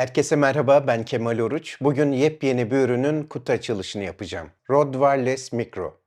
Herkese merhaba, ben Kemal Oruç. Bugün yepyeni bir ürünün kutu açılışını yapacağım. Rode Wireless Micro.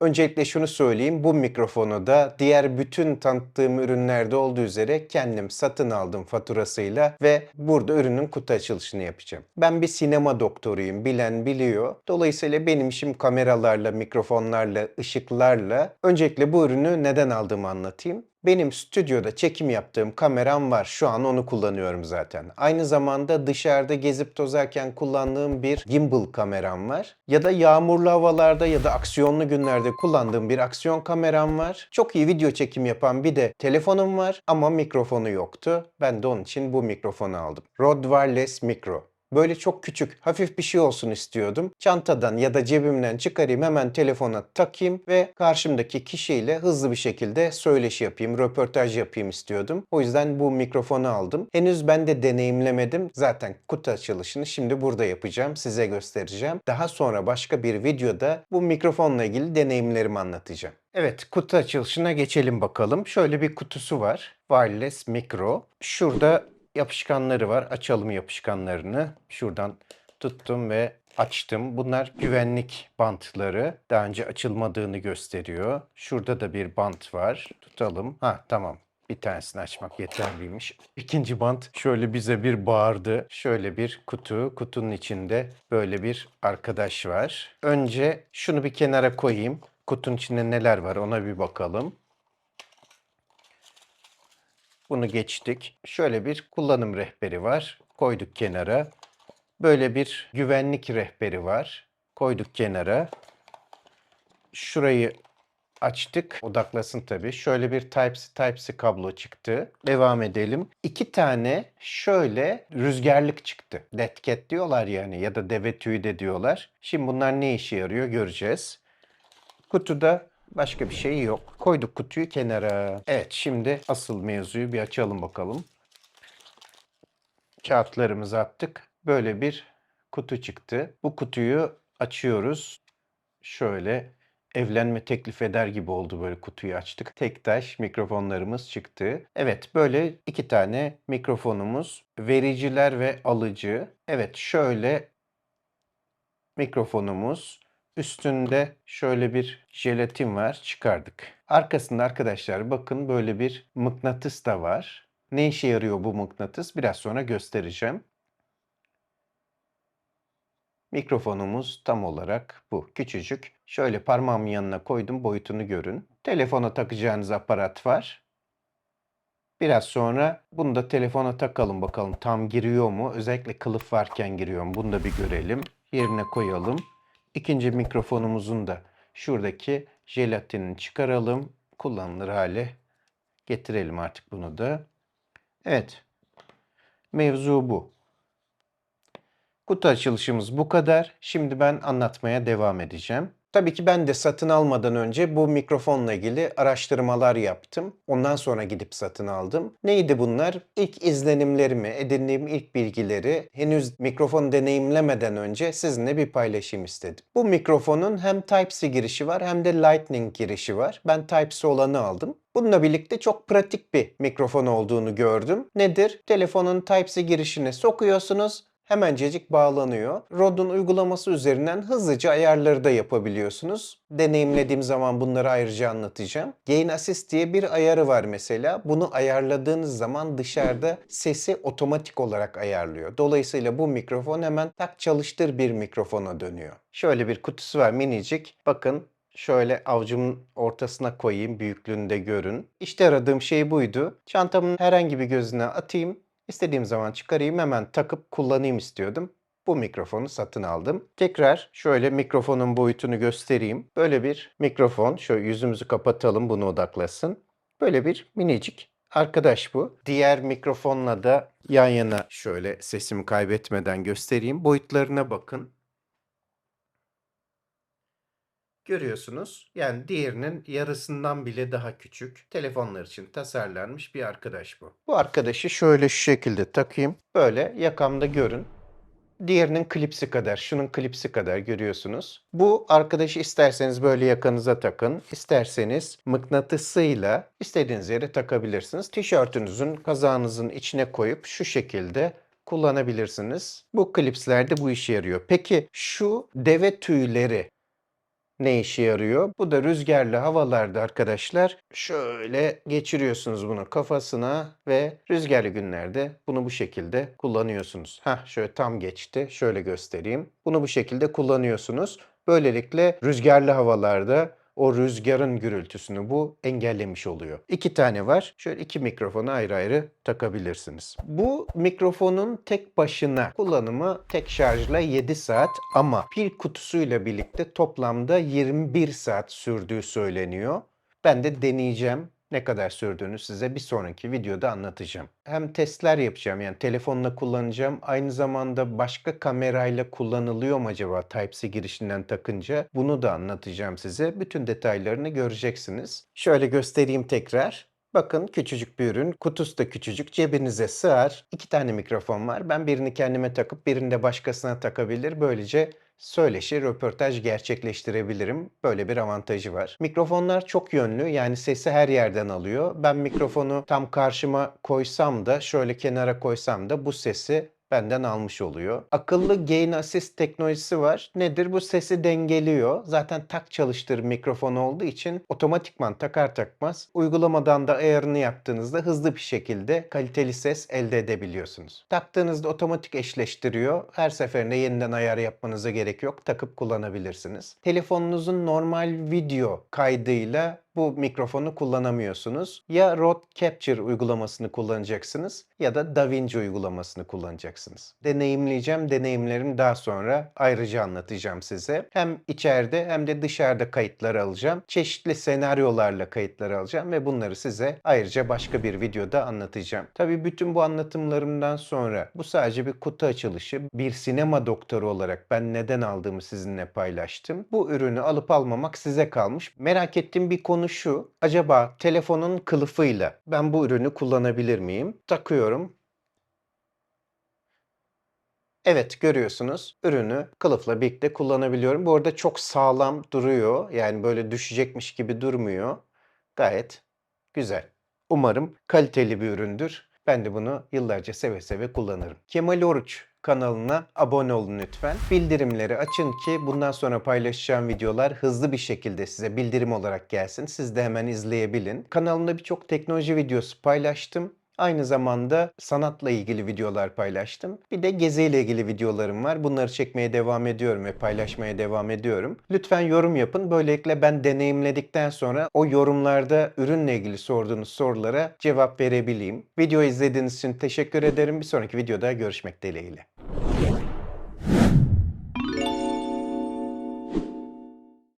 Öncelikle şunu söyleyeyim, bu mikrofonu da diğer bütün tanıttığım ürünlerde olduğu üzere kendim satın aldım faturasıyla ve burada ürünün kutu açılışını yapacağım. Ben bir sinema doktoruyum, bilen biliyor. Dolayısıyla benim işim kameralarla, mikrofonlarla, ışıklarla. Öncelikle bu ürünü neden aldığımı anlatayım. Benim stüdyoda çekim yaptığım kameram var. Şu an onu kullanıyorum zaten. Aynı zamanda dışarıda gezip tozarken kullandığım bir gimbal kameram var. Ya da yağmurlu havalarda ya da aksiyonlu günlerde kullandığım bir aksiyon kameram var. Çok iyi video çekim yapan bir de telefonum var ama mikrofonu yoktu. Ben de onun için bu mikrofonu aldım. Rode Wireless Micro. Böyle çok küçük, hafif bir şey olsun istiyordum. Çantadan ya da cebimden çıkarayım hemen telefona takayım ve karşımdaki kişiyle hızlı bir şekilde söyleşi yapayım, röportaj yapayım istiyordum. O yüzden bu mikrofonu aldım. Henüz ben de deneyimlemedim. Zaten kutu açılışını şimdi burada yapacağım, size göstereceğim. Daha sonra başka bir videoda bu mikrofonla ilgili deneyimlerimi anlatacağım. Evet, kutu açılışına geçelim bakalım. Şöyle bir kutusu var. Wireless Micro. Şurada yapışkanları var. Açalım yapışkanlarını. Şuradan tuttum ve açtım. Bunlar güvenlik bantları. Daha önce açılmadığını gösteriyor. Şurada da bir bant var. Tutalım. Ha tamam. Bir tanesini açmak yeterliymiş. İkinci bant şöyle bize bir bağırdı. Şöyle bir kutu. Kutunun içinde böyle bir arkadaş var. Önce şunu bir kenara koyayım. Kutunun içinde neler var ona bir bakalım. Bunu geçtik. Şöyle bir kullanım rehberi var. Koyduk kenara. Böyle bir güvenlik rehberi var. Koyduk kenara. Şurayı açtık. Odaklasın tabii. Şöyle bir Type-C Type-C kablo çıktı. Devam edelim. İki tane şöyle rüzgarlık çıktı. Cat diyorlar yani ya da deve tüyü de diyorlar. Şimdi bunlar ne işe yarıyor göreceğiz. Kutuda başka bir şey yok. Koyduk kutuyu kenara. Evet şimdi asıl mevzuyu bir açalım bakalım. Kağıtlarımızı attık. Böyle bir kutu çıktı. Bu kutuyu açıyoruz. Şöyle evlenme teklif eder gibi oldu böyle kutuyu açtık. Tek taş mikrofonlarımız çıktı. Evet böyle iki tane mikrofonumuz. Vericiler ve alıcı. Evet şöyle mikrofonumuz. Üstünde şöyle bir jelatin var. Çıkardık. Arkasında arkadaşlar bakın böyle bir mıknatıs da var. Ne işe yarıyor bu mıknatıs? Biraz sonra göstereceğim. Mikrofonumuz tam olarak bu. Küçücük. Şöyle parmağımın yanına koydum. Boyutunu görün. Telefona takacağınız aparat var. Biraz sonra bunu da telefona takalım bakalım tam giriyor mu? Özellikle kılıf varken giriyor mu? Bunu da bir görelim. Yerine koyalım. İkinci mikrofonumuzun da şuradaki jelatinini çıkaralım. Kullanılır hale getirelim artık bunu da. Evet. Mevzu bu. Kutu açılışımız bu kadar. Şimdi ben anlatmaya devam edeceğim. Tabii ki ben de satın almadan önce bu mikrofonla ilgili araştırmalar yaptım. Ondan sonra gidip satın aldım. Neydi bunlar? İlk izlenimlerimi, edindiğim ilk bilgileri henüz mikrofon deneyimlemeden önce sizinle bir paylaşayım istedim. Bu mikrofonun hem Type-C girişi var hem de Lightning girişi var. Ben Type-C olanı aldım. Bununla birlikte çok pratik bir mikrofon olduğunu gördüm. Nedir? Telefonun Type-C girişine sokuyorsunuz. Hemencecik bağlanıyor. Rode'un uygulaması üzerinden hızlıca ayarları da yapabiliyorsunuz. Deneyimlediğim zaman bunları ayrıca anlatacağım. Gain Assist diye bir ayarı var mesela. Bunu ayarladığınız zaman dışarıda sesi otomatik olarak ayarlıyor. Dolayısıyla bu mikrofon hemen tak çalıştır bir mikrofona dönüyor. Şöyle bir kutusu var minicik. Bakın Şöyle avucumun ortasına koyayım, büyüklüğünde görün. İşte aradığım şey buydu. Çantamın herhangi bir gözüne atayım. İstediğim zaman çıkarayım hemen takıp kullanayım istiyordum. Bu mikrofonu satın aldım. Tekrar şöyle mikrofonun boyutunu göstereyim. Böyle bir mikrofon. Şöyle yüzümüzü kapatalım bunu odaklasın. Böyle bir minicik arkadaş bu. Diğer mikrofonla da yan yana şöyle sesimi kaybetmeden göstereyim. Boyutlarına bakın. Görüyorsunuz. Yani diğerinin yarısından bile daha küçük. Telefonlar için tasarlanmış bir arkadaş bu. Bu arkadaşı şöyle şu şekilde takayım. Böyle yakamda görün. Diğerinin klipsi kadar, şunun klipsi kadar görüyorsunuz. Bu arkadaşı isterseniz böyle yakanıza takın, isterseniz mıknatısıyla istediğiniz yere takabilirsiniz. Tişörtünüzün, kazağınızın içine koyup şu şekilde kullanabilirsiniz. Bu klipsler de bu işe yarıyor. Peki şu deve tüyleri ne işe yarıyor? Bu da rüzgarlı havalarda arkadaşlar şöyle geçiriyorsunuz bunu kafasına ve rüzgarlı günlerde bunu bu şekilde kullanıyorsunuz. Hah şöyle tam geçti. Şöyle göstereyim. Bunu bu şekilde kullanıyorsunuz. Böylelikle rüzgarlı havalarda o rüzgarın gürültüsünü bu engellemiş oluyor. İki tane var. Şöyle iki mikrofonu ayrı ayrı takabilirsiniz. Bu mikrofonun tek başına kullanımı tek şarjla 7 saat ama pil kutusuyla birlikte toplamda 21 saat sürdüğü söyleniyor. Ben de deneyeceğim. Ne kadar sürdüğünü size bir sonraki videoda anlatacağım. Hem testler yapacağım yani telefonla kullanacağım. Aynı zamanda başka kamerayla kullanılıyor mu acaba Type-C girişinden takınca? Bunu da anlatacağım size. Bütün detaylarını göreceksiniz. Şöyle göstereyim tekrar. Bakın küçücük bir ürün. Kutusu da küçücük. Cebinize sığar. İki tane mikrofon var. Ben birini kendime takıp birini de başkasına takabilir. Böylece söyleşi, röportaj gerçekleştirebilirim. Böyle bir avantajı var. Mikrofonlar çok yönlü yani sesi her yerden alıyor. Ben mikrofonu tam karşıma koysam da şöyle kenara koysam da bu sesi benden almış oluyor. Akıllı Gain Assist teknolojisi var. Nedir? Bu sesi dengeliyor. Zaten tak çalıştır mikrofon olduğu için otomatikman takar takmaz uygulamadan da ayarını yaptığınızda hızlı bir şekilde kaliteli ses elde edebiliyorsunuz. Taktığınızda otomatik eşleştiriyor. Her seferinde yeniden ayar yapmanıza gerek yok. Takıp kullanabilirsiniz. Telefonunuzun normal video kaydıyla bu mikrofonu kullanamıyorsunuz. Ya Rode Capture uygulamasını kullanacaksınız ya da DaVinci uygulamasını kullanacaksınız. Deneyimleyeceğim. Deneyimlerimi daha sonra ayrıca anlatacağım size. Hem içeride hem de dışarıda kayıtlar alacağım. Çeşitli senaryolarla kayıtlar alacağım ve bunları size ayrıca başka bir videoda anlatacağım. Tabii bütün bu anlatımlarımdan sonra bu sadece bir kutu açılışı. Bir sinema doktoru olarak ben neden aldığımı sizinle paylaştım. Bu ürünü alıp almamak size kalmış. Merak ettiğim bir konu şu. Acaba telefonun kılıfıyla ben bu ürünü kullanabilir miyim? Takıyorum. Evet görüyorsunuz ürünü kılıfla birlikte kullanabiliyorum. Bu arada çok sağlam duruyor. Yani böyle düşecekmiş gibi durmuyor. Gayet güzel. Umarım kaliteli bir üründür. Ben de bunu yıllarca seve seve kullanırım. Kemal Oruç kanalına abone olun lütfen. Bildirimleri açın ki bundan sonra paylaşacağım videolar hızlı bir şekilde size bildirim olarak gelsin. Siz de hemen izleyebilin. Kanalımda birçok teknoloji videosu paylaştım. Aynı zamanda sanatla ilgili videolar paylaştım. Bir de geziyle ilgili videolarım var. Bunları çekmeye devam ediyorum ve paylaşmaya devam ediyorum. Lütfen yorum yapın. Böylelikle ben deneyimledikten sonra o yorumlarda ürünle ilgili sorduğunuz sorulara cevap verebileyim. Video izlediğiniz için teşekkür ederim. Bir sonraki videoda görüşmek dileğiyle.